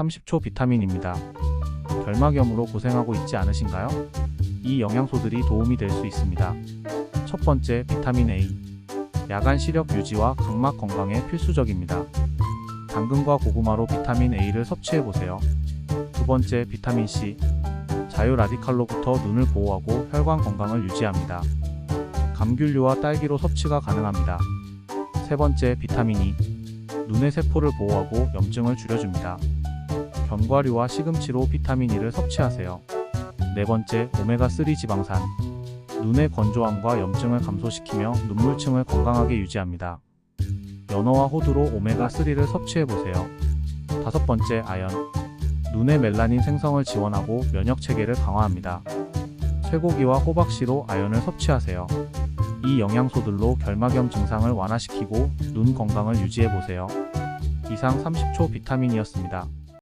30초 비타민입니다. 결막염으로 고생하고 있지 않으신가요? 이 영양소들이 도움이 될 수 있습니다. 첫 번째, 비타민 A. 야간 시력 유지와 각막 건강에 필수적입니다. 당근과 고구마로 비타민 A를 섭취해 보세요. 두 번째, 비타민 C. 자유 라디칼로부터 눈을 보호하고 혈관 건강을 유지합니다. 감귤류와 딸기로 섭취가 가능합니다. 세 번째, 비타민 E. 눈의 세포를 보호하고 염증을 줄여줍니다. 견과류와 시금치로 비타민 E를 섭취하세요. 네 번째, 오메가3 지방산. 눈의 건조함과 염증을 감소시키며 눈물층을 건강하게 유지합니다. 연어와 호두로 오메가3를 섭취해 보세요. 다섯 번째, 아연. 눈의 멜라닌 생성을 지원하고 면역 체계를 강화합니다. 쇠고기와 호박씨로 아연을 섭취하세요. 이 영양소들로 결막염 증상을 완화시키고 눈 건강을 유지해 보세요. 이상 30초 비타민이었습니다.